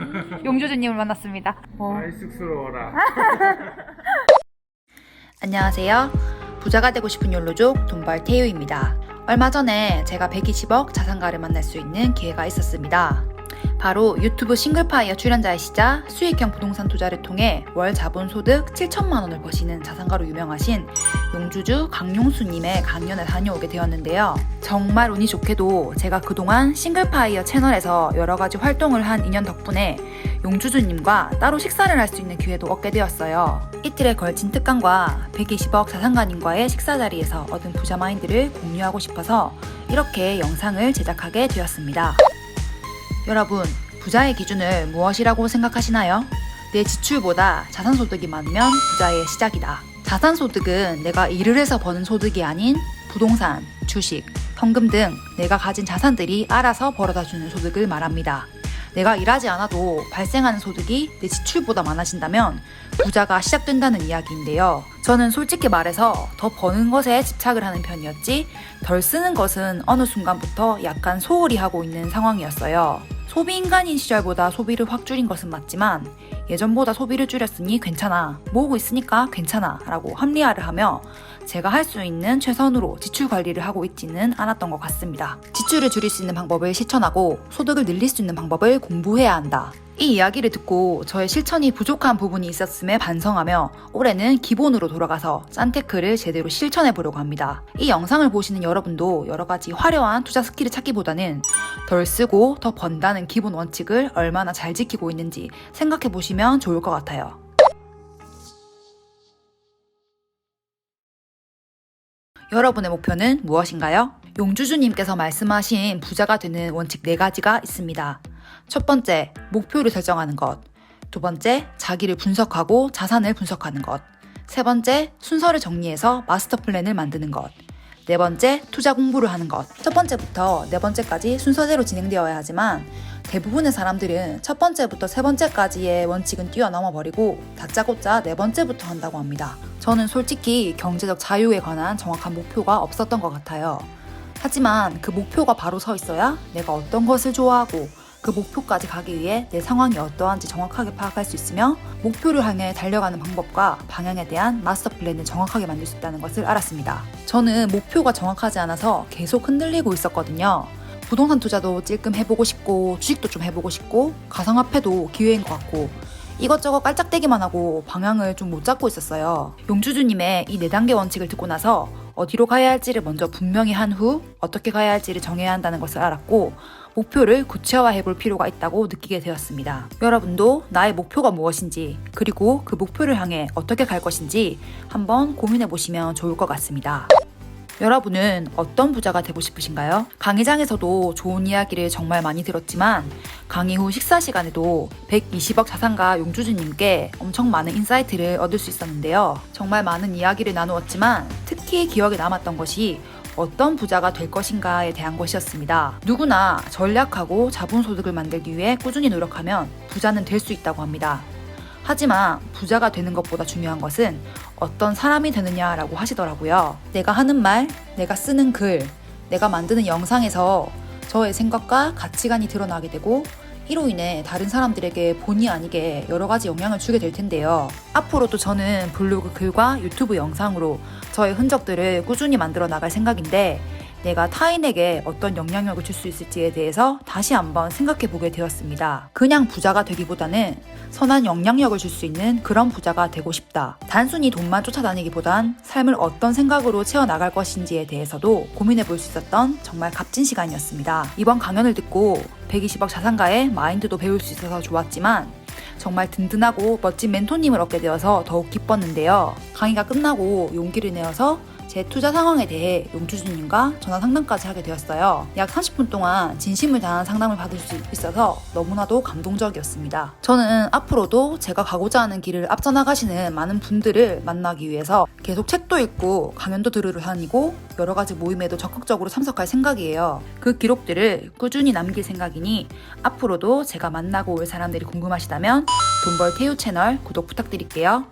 용주주님을 만났습니다. 어. 아이 쑥스러워라. 안녕하세요. 부자가 되고 싶은 욜로족 돈벌 태유입니다. 얼마 전에 제가 120억 자산가를 만날 수 있는 기회가 있었습니다. 바로 유튜브 싱글파이어 출연자이시자 수익형 부동산 투자를 통해 월 자본소득 7천만 원을 버시는 자산가로 유명하신 용주주 강용수님의 강연을 다녀오게 되었는데요. 정말 운이 좋게도 제가 그동안 싱글파이어 채널에서 여러 가지 활동을 한 인연 덕분에 용주주님과 따로 식사를 할 수 있는 기회도 얻게 되었어요. 이틀에 걸친 특강과 120억 자산가님과의 식사 자리에서 얻은 부자 마인드를 공유하고 싶어서 이렇게 영상을 제작하게 되었습니다. 여러분, 부자의 기준을 무엇이라고 생각하시나요? 내 지출보다 자산 소득이 많으면 부자의 시작이다. 자산 소득은 내가 일을 해서 버는 소득이 아닌 부동산, 주식, 현금 등 내가 가진 자산들이 알아서 벌어다 주는 소득을 말합니다. 내가 일하지 않아도 발생하는 소득이 내 지출보다 많아진다면 부자가 시작된다는 이야기인데요. 저는 솔직히 말해서 더 버는 것에 집착을 하는 편이었지 덜 쓰는 것은 어느 순간부터 약간 소홀히 하고 있는 상황이었어요. 소비 인간인 시절보다 소비를 확 줄인 것은 맞지만 예전보다 소비를 줄였으니 괜찮아. 모으고 있으니까 괜찮아. 라고 합리화를 하며 제가 할 수 있는 최선으로 지출 관리를 하고 있지는 않았던 것 같습니다. 지출을 줄일 수 있는 방법을 실천하고 소득을 늘릴 수 있는 방법을 공부해야 한다. 이 이야기를 듣고 저의 실천이 부족한 부분이 있었음에 반성하며 올해는 기본으로 돌아가서 짠테크를 제대로 실천해 보려고 합니다. 이 영상을 보시는 여러분도 여러 가지 화려한 투자 스킬을 찾기보다는 덜 쓰고 더 번다는 기본 원칙을 얼마나 잘 지키고 있는지 생각해 보시면 좋을 것 같아요. 여러분의 목표는 무엇인가요? 용주주님께서 말씀하신 부자가 되는 원칙 4가지가 있습니다. 첫 번째, 목표를 설정하는 것. 두 번째, 자기를 분석하고 자산을 분석하는 것. 세 번째, 순서를 정리해서 마스터 플랜을 만드는 것. 네 번째, 투자 공부를 하는 것. 첫 번째부터 네 번째까지 순서대로 진행되어야 하지만 대부분의 사람들은 첫 번째부터 세 번째까지의 원칙은 뛰어넘어 버리고 다짜고짜 네 번째부터 한다고 합니다. 저는 솔직히 경제적 자유에 관한 정확한 목표가 없었던 것 같아요. 하지만 그 목표가 바로 서 있어야 내가 어떤 것을 좋아하고 그 목표까지 가기 위해 내 상황이 어떠한지 정확하게 파악할 수 있으며 목표를 향해 달려가는 방법과 방향에 대한 마스터 플랜을 정확하게 만들 수 있다는 것을 알았습니다. 저는 목표가 정확하지 않아서 계속 흔들리고 있었거든요. 부동산 투자도 찔끔 해보고 싶고 주식도 좀 해보고 싶고 가상화폐도 기회인 것 같고 이것저것 깔짝대기만 하고 방향을 좀 못 잡고 있었어요. 용주주님의 이 4단계 원칙을 듣고 나서 어디로 가야 할지를 먼저 분명히 한 후 어떻게 가야 할지를 정해야 한다는 것을 알았고 목표를 구체화해 볼 필요가 있다고 느끼게 되었습니다. 여러분도 나의 목표가 무엇인지 그리고 그 목표를 향해 어떻게 갈 것인지 한번 고민해 보시면 좋을 것 같습니다. 여러분은 어떤 부자가 되고 싶으신가요? 강의장에서도 좋은 이야기를 정말 많이 들었지만 강의 후 식사 시간에도 120억 자산가 용주주님께 엄청 많은 인사이트를 얻을 수 있었는데요. 정말 많은 이야기를 나누었지만 특히 기억에 남았던 것이 어떤 부자가 될 것인가에 대한 것이었습니다. 누구나 전략하고 자본소득을 만들기 위해 꾸준히 노력하면 부자는 될 수 있다고 합니다. 하지만 부자가 되는 것보다 중요한 것은 어떤 사람이 되느냐라고 하시더라고요. 내가 하는 말, 내가 쓰는 글, 내가 만드는 영상에서 저의 생각과 가치관이 드러나게 되고 이로 인해 다른 사람들에게 본의 아니게 여러 가지 영향을 주게 될 텐데요. 앞으로도 저는 블로그 글과 유튜브 영상으로 저의 흔적들을 꾸준히 만들어 나갈 생각인데 내가 타인에게 어떤 영향력을 줄수 있을지에 대해서 다시 한번 생각해 보게 되었습니다. 그냥 부자가 되기보다는 선한 영향력을 줄 수 있는 그런 부자가 되고 싶다. 단순히 돈만 쫓아다니기보단 삶을 어떤 생각으로 채워나갈 것인지에 대해서도 고민해 볼 수 있었던 정말 값진 시간이었습니다. 이번 강연을 듣고 120억 자산가의 마인드도 배울 수 있어서 좋았지만 정말 든든하고 멋진 멘토님을 얻게 되어서 더욱 기뻤는데요. 강의가 끝나고 용기를 내어서 제 투자 상황에 대해 용주주님과 전화 상담까지 하게 되었어요. 약 30분 동안 진심을 다한 상담을 받을 수 있어서 너무나도 감동적이었습니다. 저는 앞으로도 제가 가고자 하는 길을 앞서 나가시는 많은 분들을 만나기 위해서 계속 책도 읽고 강연도 들으러 다니고 여러 가지 모임에도 적극적으로 참석할 생각이에요. 그 기록들을 꾸준히 남길 생각이니 앞으로도 제가 만나고 올 사람들이 궁금하시다면 돈벌 태유 채널 구독 부탁드릴게요.